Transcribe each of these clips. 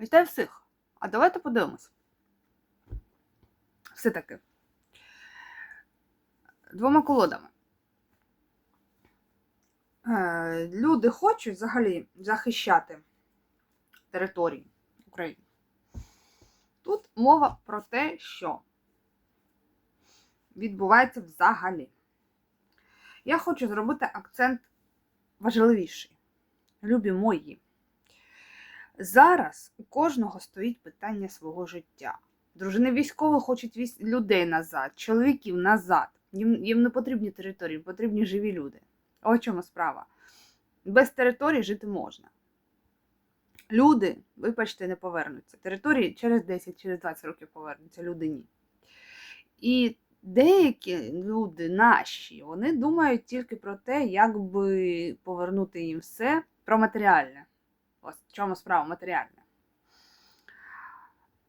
Вітаю всіх! А давайте подивимось. Все-таки. Двома колодами. Е, Люди хочуть взагалі захищати території України. Тут мова про те, що відбувається взагалі. Я хочу зробити акцент важливіший. Любі мої. Зараз у кожного стоїть питання свого життя. Дружини військових хочуть віс- людей назад, чоловіків назад. Їм, їм не потрібні території, потрібні живі люди. В чому справа. Без території жити можна. Люди, вибачте, не повернуться. Території через 10, через 20 років повернуться, люди ні. І деякі люди наші, вони думають тільки про те, як би повернути їм все про матеріальне. Ось в чому справа матеріальне.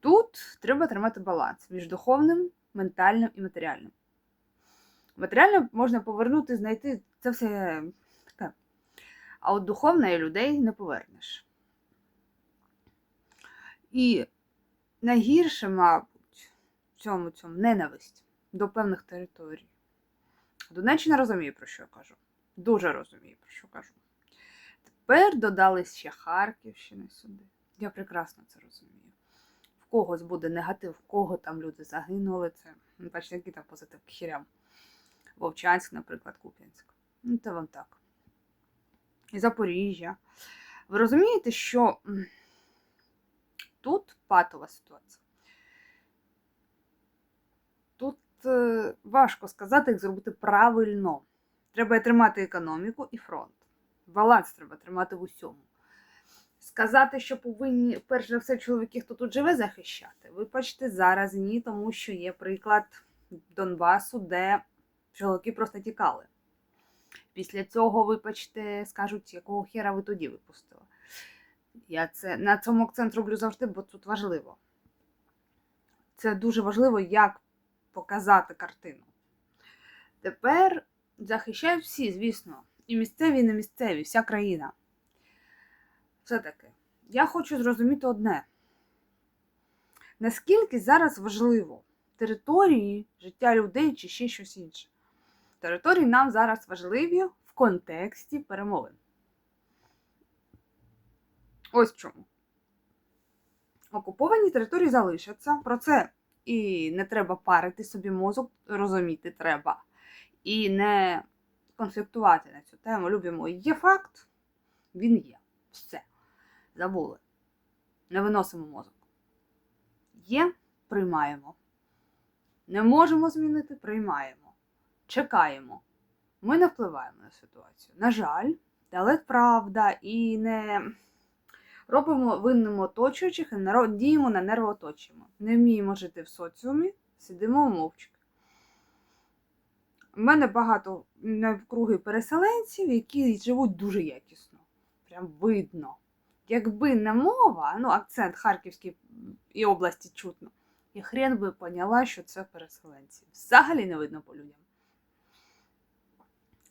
Тут треба тримати баланс між духовним, ментальним і матеріальним. Матеріально можна повернути, знайти це все таке. А от духовне людей не повернеш. І найгірше, мабуть, в цьому цьому ненависть до певних територій. Донеччина розуміє, про що я кажу. Дуже розуміє, про що кажу. Тепер додались ще Харківщини сюди. Я прекрасно це розумію. В когось буде негатив, в кого там люди загинули. Це ну, бачите, який там позитив хірям. Вовчанськ, наприклад, Куп'янськ. Ну, це вам так. І Запоріжжя. Ви розумієте, що тут патова ситуація. Тут е, важко сказати, як зробити правильно. Треба тримати економіку і фронт. Баланс треба тримати в усьому. Сказати, що повинні, перш за все, чоловіки, хто тут живе, захищати. Вибачте, зараз ні, тому що є приклад Донбасу, де чоловіки просто тікали. Після цього, вибачте, скажуть, якого хера ви тоді випустили. Я це на цьому акцент роблю завжди, бо тут важливо. Це дуже важливо, як показати картину. Тепер захищають всі, звісно, і місцеві, і не місцеві, вся країна. Все-таки, я хочу зрозуміти одне: наскільки зараз важливо території, життя людей чи ще щось інше. Території нам зараз важливі в контексті перемовин. Ось чому. Окуповані території залишаться. Про це і не треба парити собі мозок, розуміти треба. І не конфліктувати на цю тему. Любимо. Є факт, він є. Все. Забули. Не виносимо мозок. Є, приймаємо. Не можемо змінити, приймаємо. Чекаємо. Ми не впливаємо на ситуацію. На жаль, але правда, і не робимо винним оточуючих і діємо на нервооточимо. Не вміємо жити в соціумі, сидимо мовчки. У мене багато навкруги переселенців, які живуть дуже якісно. Прям видно. Якби не мова, ну, акцент Харківський і області чутно, я хрен би поняла, що це переселенці. Взагалі не видно по людям.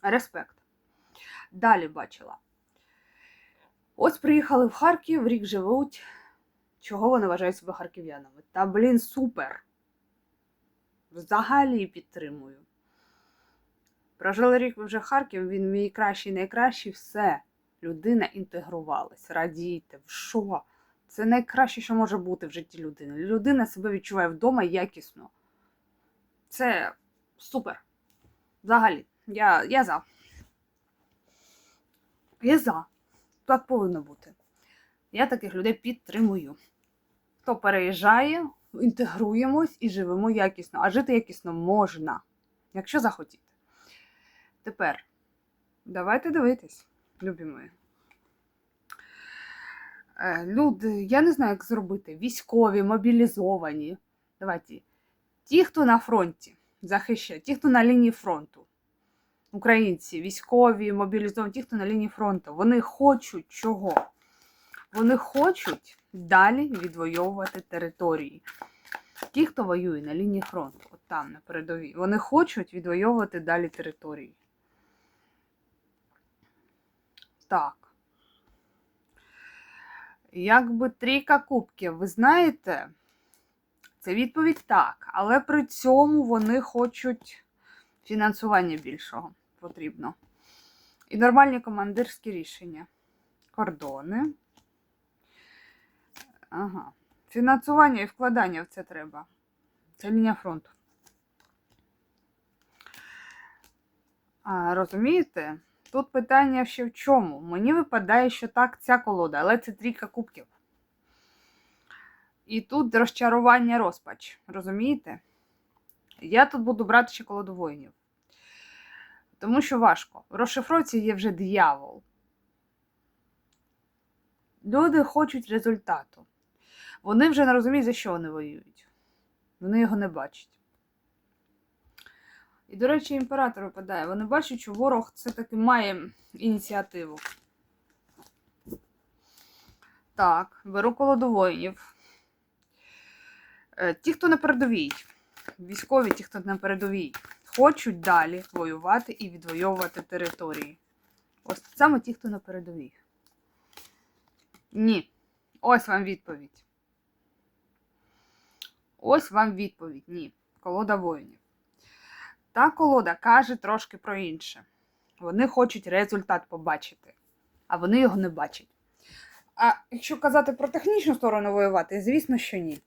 Респект. Далі бачила. Ось приїхали в Харків, рік живуть. Чого вони вважають себе харків'янами? Та, блін, супер. Взагалі підтримую. Прожили рік вже Харків, він мій кращий, найкращий, все. Людина інтегрувалась. Радійте, що? Це найкраще, що може бути в житті людини. Людина себе відчуває вдома якісно. Це супер. Взагалі, я, я за. Я за. Так повинно бути. Я таких людей підтримую. Хто переїжджає, інтегруємось і живемо якісно. А жити якісно можна, якщо захотіти. Тепер давайте дивитись, любі мої. Е, Люди, я не знаю, як зробити. Військові, мобілізовані. Давайте. Ті, хто на фронті захищають, ті, хто на лінії фронту. Українці, військові, мобілізовані, ті, хто на лінії фронту, вони хочуть чого? Вони хочуть далі відвоювати території. Ті, хто воює на лінії фронту, от там на передовій, вони хочуть відвоювати далі території. Так. Якби трійка кубків, ви знаєте, це відповідь так, але при цьому вони хочуть фінансування більшого потрібно. І нормальні командирські рішення. Кордони. Ага. Фінансування і вкладання в це треба. Це лінія фронту. А, розумієте? Тут питання ще в чому? Мені випадає, що так ця колода, але це трійка кубків. І тут розчарування розпач. Розумієте? Я тут буду брати ще колоду воїнів. Тому що важко. В розшифровці є вже диявол. Люди хочуть результату. Вони вже не розуміють, за що вони воюють. Вони його не бачать. І, до речі, імператор випадає. Вони бачать, що ворог все-таки має ініціативу. Так, беру колоду воїнів. Е, Ті, хто на передовій, військові, ті, хто на передовій, хочуть далі воювати і відвоювати території. Ось саме ті, хто на передовій. Ні. Ось вам відповідь. Ось вам відповідь. Ні. Колода воїнів. Та колода каже трошки про інше. Вони хочуть результат побачити, а вони його не бачать. А якщо казати про технічну сторону воювати, звісно, що ні.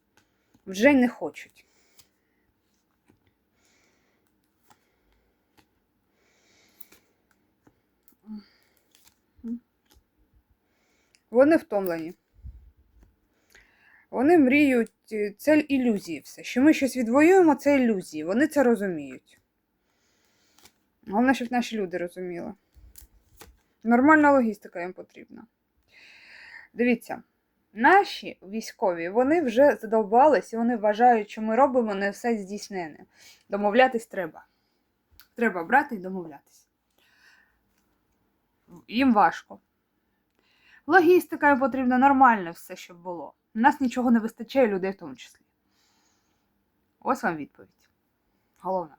Вже не хочуть. Вони втомлені. Вони мріють, е, це ілюзії все. Що ми щось відвоюємо, це ілюзії. Вони це розуміють. Головне, щоб наші люди розуміли. Нормальна логістика їм потрібна. Дивіться, наші військові вони вже задовбались і вони вважають, що ми робимо не все здійснене. Домовлятись треба. Треба брати і домовлятись. Їм важко. Логістика їм потрібна нормально все, щоб було. У нас нічого не вистачає людей в тому числі. Ось вам відповідь. Головна.